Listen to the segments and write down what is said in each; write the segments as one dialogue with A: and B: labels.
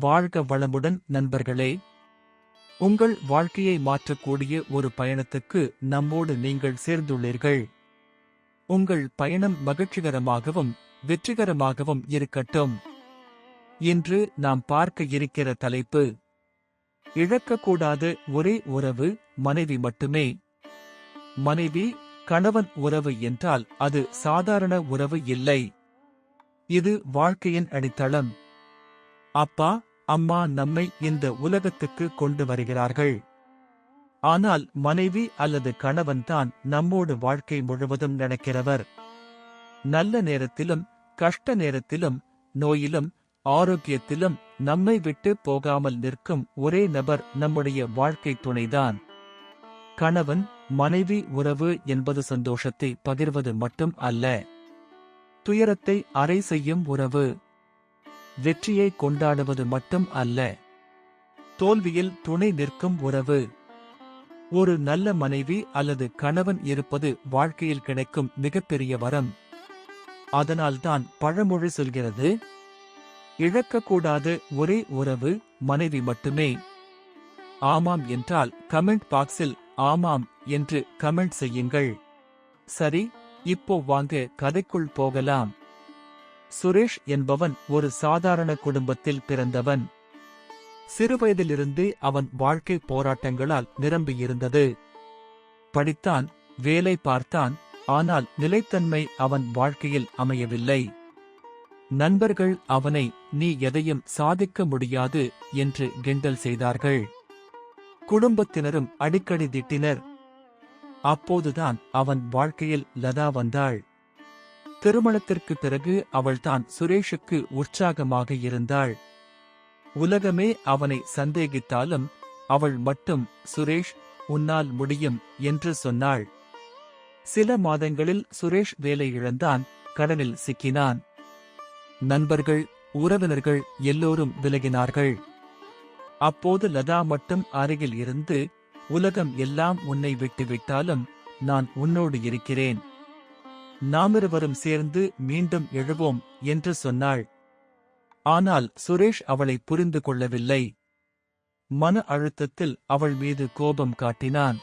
A: வாழ்க வளமுடன் நண்பர்களே. உங்கள் வாழ்க்கையை மாற்றக்கூடிய ஒரு பயணத்துக்கு நம்மோடு நீங்கள் சேர்ந்துள்ளீர்கள். உங்கள் பயணம் மகிழ்ச்சிகரமாகவும் வெற்றிகரமாகவும் இருக்கட்டும். இன்று நாம் பார்க்க இருக்கிற தலைப்பு இழக்கக்கூடாத ஒரே உறவு மனைவி மட்டுமே. மனைவி கணவன் உறவு என்றால் அது சாதாரண உறவு இல்லை. இது வாழ்க்கையின் அடித்தளம். அப்பா அம்மா நம்மை இந்த உலகத்துக்கு கொண்டு வருகிறார்கள். ஆனால் மனைவி அல்லது கணவன்தான் நம்மோடு வாழ்க்கை முழுவதும் நடக்கிறவர். நல்ல நேரத்திலும் கஷ்ட நேரத்திலும் நோயிலும் ஆரோக்கியத்திலும் நம்மை விட்டு போகாமல் நிற்கும் ஒரே நபர் நம்முடைய வாழ்க்கை துணைதான். கணவன் மனைவி உறவு என்பது சந்தோஷத்தை பகிர்வது மட்டும் அல்ல. துயரத்தை அறை செய்யும் உறவு. வெற்றியை கொண்டாடுவது மட்டும் அல்ல. தோல்வியில் துணை நிற்கும் உறவு. ஒரு நல்ல மனைவி அல்லது கணவன் இருப்பது வாழ்க்கையில் கிடைக்கும் மிகப்பெரிய வரம். அதனால்தான் பழமொழி சொல்கிறது இழக்கக்கூடாத ஒரே உறவு மனைவி மட்டுமே. ஆமாம் என்றால் கமெண்ட் பாக்ஸில் ஆமாம் என்று கமெண்ட் செய்யுங்கள். சரி இப்போ வாங்க கதைக்குள் போகலாம். சுரேஷ் என்பவன் ஒரு சாதாரண குடும்பத்தில் பிறந்தவன். சிறுவயதிலிருந்தே அவன் வாழ்க்கை போராட்டங்களால் நிரம்பியிருந்தது. படித்தான் வேலை பார்த்தான் ஆனால் நிலைத்தன்மை அவன் வாழ்க்கையில் அமையவில்லை. நண்பர்கள் அவனை நீ எதையும் சாதிக்க முடியாது என்று கிண்டல் செய்தார்கள். குடும்பத்தினரும் அடிக்கடி திட்டினர். அப்போதுதான் அவன் வாழ்க்கையில் லதா வந்தாள். திருமணத்திற்கு பிறகு அவள்தான் சுரேஷுக்கு உற்சாகமாக இருந்தாள். உலகமே அவனை சந்தேகித்தாலும் அவள் மட்டும் சுரேஷ் உன்னால் முடியும் என்று சொன்னாள். சில மாதங்களில் சுரேஷ் வேலை இழந்தான் கடனில் சிக்கினான். நண்பர்கள் உறவினர்கள் எல்லோரும் விலகினார்கள். அப்போது லதா மட்டும் அருகில் இருந்து உலகம் எல்லாம் உன்னை விட்டுவிட்டாலும் நான் உன்னோடு இருக்கிறேன். நாமிருவரும் சேர்ந்து மீண்டும் எழுவோம் என்று சொன்னாள். ஆனால் சுரேஷ் அவளை புரிந்து கொள்ளவில்லை. மன அழுத்தத்தில் அவள் மீது கோபம் காட்டினான்.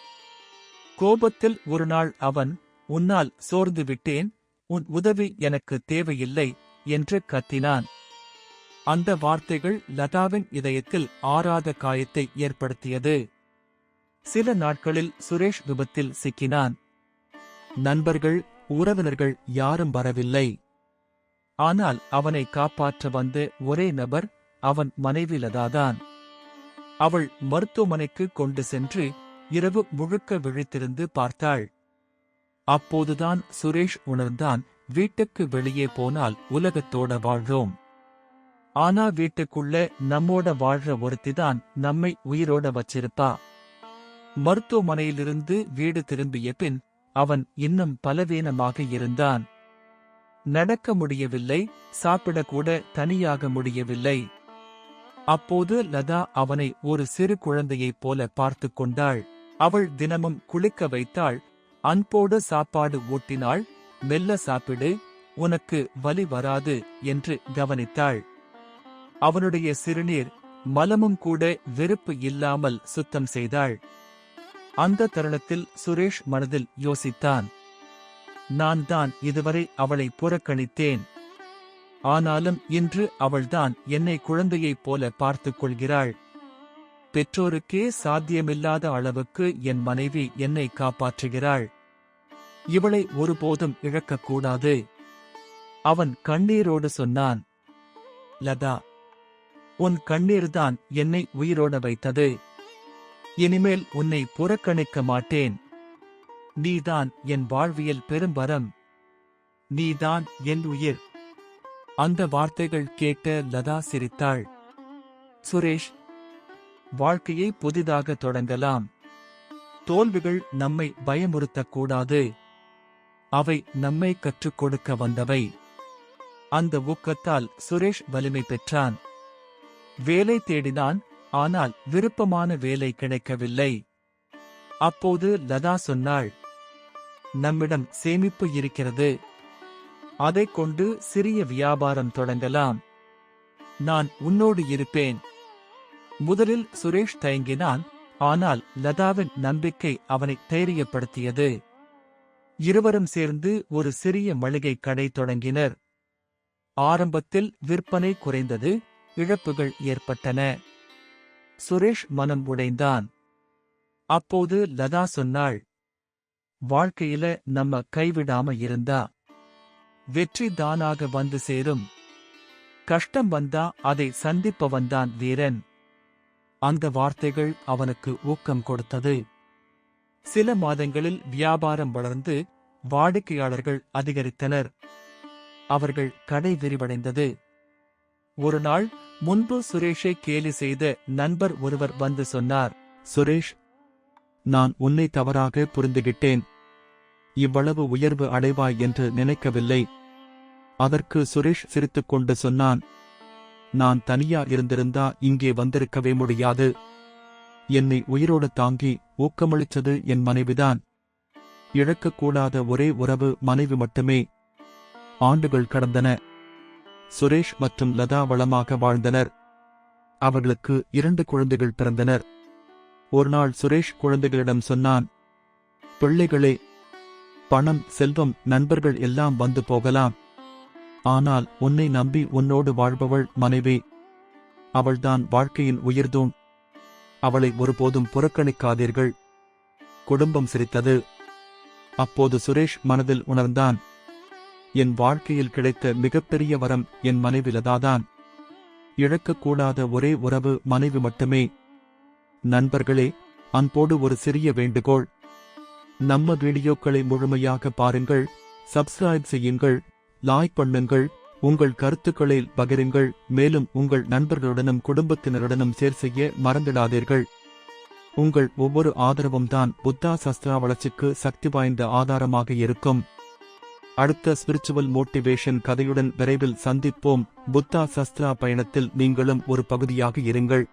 A: கோபத்தில் ஒரு நாள் அவன் உன்னால் சோர்ந்து விட்டேன் உன் உதவி எனக்கு தேவையில்லை என்று கத்தினான். அந்த வார்த்தைகள் லதாவின் இதயத்தில் ஆறாத காயத்தை ஏற்படுத்தியது. சில நாட்களில் சுரேஷ் விபத்தில் சிக்கினான். நண்பர்கள் உறவினர்கள் யாரும் வரவில்லை. ஆனால் அவனை காப்பாற்ற வந்த ஒரே நபர் அவன் மனைவி லதாதான் அவள் மருத்துவமனைக்கு கொண்டு சென்று இரவு முழுக்க விழித்திருந்து பார்த்தாள். அப்போதுதான் சுரேஷ் உணர்ந்தான் வீட்டுக்கு வெளியே போனால் உலகத்தோட வாழ்றோம். ஆனா வீட்டுக்குள்ள நம்மோட வாழ்ற ஒருத்திதான் நம்மை உயிரோட வச்சிருப்பா. மருத்துவமனையிலிருந்து வீடு திரும்பிய பின் அவன் இன்னும் பலவீனமாக இருந்தான். நடக்க முடியவில்லை சாப்பிடக்கூட தனியாக முடியவில்லை. அப்போது லதா அவனை ஒரு சிறு குழந்தையைப் போல பார்த்து கொண்டாள். அவள் தினமும் குளிக்க வைத்தாள். அன்போடு சாப்பாடு ஊட்டினாள் மெல்ல சாப்பிடு உனக்கு வலி வராது என்று கவனித்தாள். அவனுடைய சிறுநீர் மலமும் கூட வெறுப்பு இல்லாமல் சுத்தம் செய்தாள். அந்த தருணத்தில் சுரேஷ் மனதில் யோசித்தான். நான் தான் இதுவரை அவளை புறக்கணித்தேன். ஆனாலும் இன்று அவள்தான் என்னை குழந்தையைப் போல பார்த்துக் கொள்கிறாள். பெற்றோருக்கே சாத்தியமில்லாத அளவுக்கு என் மனைவி என்னை காப்பாற்றுகிறாள். இவளை ஒருபோதும் இழக்கக்கூடாது அவன் கண்ணீரோடு சொன்னான். லதா உன் கண்ணீர்தான் என்னை உயிரோட வைத்தது. இனிமேல் உன்னை புறக்கணிக்க மாட்டேன். நீதான் என் வாழ்வியல் பெரும்பரம். நீதான் என் உயிர். அந்த வார்த்தைகள் கேட்ட லதா சிரித்தாள். சுரேஷ் வாழ்க்கையை புதிதாக தொடங்கலாம். தோல்விகள் நம்மை பயமுறுத்தக்கூடாது. அவை நம்மை கற்றுக் கொடுக்க வந்தவை. அந்த ஊக்கத்தால் சுரேஷ் வலிமை பெற்றான். வேலை தேடினான் ஆனால் விருப்பமான வேலை கிடைக்கவில்லை. அப்போது லதா சொன்னாள் நம்மிடம் சேமிப்பு இருக்கிறது. அதைக் கொண்டு சிறிய வியாபாரம் தொடங்கலாம். நான் உன்னோடு இருப்பேன். முதலில் சுரேஷ் தயங்கினான் ஆனால் லதாவின் நம்பிக்கை அவனை தைரியப்படுத்தியது. இருவரும் சேர்ந்து ஒரு சிறிய மளிகை கடை தொடங்கினர். ஆரம்பத்தில் விற்பனை குறைந்தது இழப்புகள் ஏற்பட்டன. சுரேஷ் மனம் உடைந்தான். அப்போது லதா சொன்னாள் வாழ்க்கையில நம்ம கைவிடாம இருந்தா வெற்றி தானாக வந்து சேரும். கஷ்டம் வந்தா அதை சந்திப்பவன்தான் வீரன். அந்த வார்த்தைகள் அவனுக்கு ஊக்கம் கொடுத்தது. சில மாதங்களில் வியாபாரம் வளர்ந்து வாடிக்கையாளர்கள் அதிகரித்தனர். அவர்கள் கடை விரிவடைந்தது. ஒரு நாள் முன்பு சுரேஷை கேலி செய்த நண்பர் ஒருவர் வந்து சொன்னார் சுரேஷ் நான் உன்னை தவறாக புரிந்துகிட்டேன். இவ்வளவு உயர்வு அடைவாய் என்று நினைக்கவில்லை. அதற்கு சுரேஷ் சிரித்துக்கொண்டு சொன்னான் நான் தனியா இருந்திருந்தா இங்கே வந்திருக்கவே முடியாது. என்னை உயிரோடு தாங்கி ஊக்கமளித்தது என் மனைவிதான். இழக்கக்கூடாத ஒரே உறவு மனைவி மட்டுமே. ஆண்டுகள் கடந்தன. சுரேஷ் மற்றும் லதா வளமாக வாழ்ந்தனர். அவர்களுக்கு இரண்டு குழந்தைகள் பிறந்தனர். ஒருநாள் சுரேஷ் குழந்தைகளிடம் சொன்னான் பிள்ளைகளே பணம் செல்வம் நண்பர்கள் எல்லாம் வந்து போகலாம். ஆனால் உன்னை நம்பி உன்னோடு வாழ்பவள் மனைவி. அவள்தான் வாழ்க்கையின் உயிர்தூண். அவளை ஒருபோதும் புறக்கணிக்காதீர்கள். குடும்பம் சிரித்தது. அப்போது சுரேஷ் மனதில் உணர்ந்தான் என் வாழ்க்கையில் கிடைத்த மிகப்பெரிய வரம் என் மனைவி லதாதான் இழக்கக்கூடாத ஒரே உறவு மனைவி மட்டுமே. நண்பர்களே அன்போடு ஒரு சிறிய வேண்டுகோள். நம்ம வீடியோக்களை முழுமையாக பாருங்கள் சப்ஸ்கிரைப் செய்யுங்கள் லாய்க் பண்ணுங்கள் உங்கள் கருத்துக்களை பகிருங்கள் மேலும் உங்கள் நண்பர்களுடனும் குடும்பத்தினருடனும் சேர் செய்ய மறந்திடாதீர்கள். உங்கள் ஒவ்வொரு ஆதரவும் தான் புத்தா சஸ்திரா வளர்ச்சிக்கு சக்தி வாய்ந்த ஆதாரமாக இருக்கும். அடுத்த ஸ்பிரிச்சுவல் மோட்டிவேஷன் கதையுடன் விரைவில் சந்திப்போம். புத்தா சஸ்திரா பயணத்தில் நீங்களும் ஒரு பகுதியாக இருங்கள்.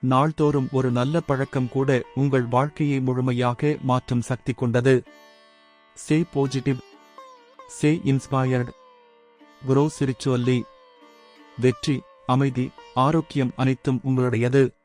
A: நாள்தோறும் ஒரு நல்ல பழக்கம் கூட உங்கள் வாழ்க்கையை முழுமையாக மாற்றும் சக்தி கொண்டது. Say positive say inspired grow spiritually வெற்றி அமைதி ஆரோக்கியம் அனைத்தும் உங்களுடையது.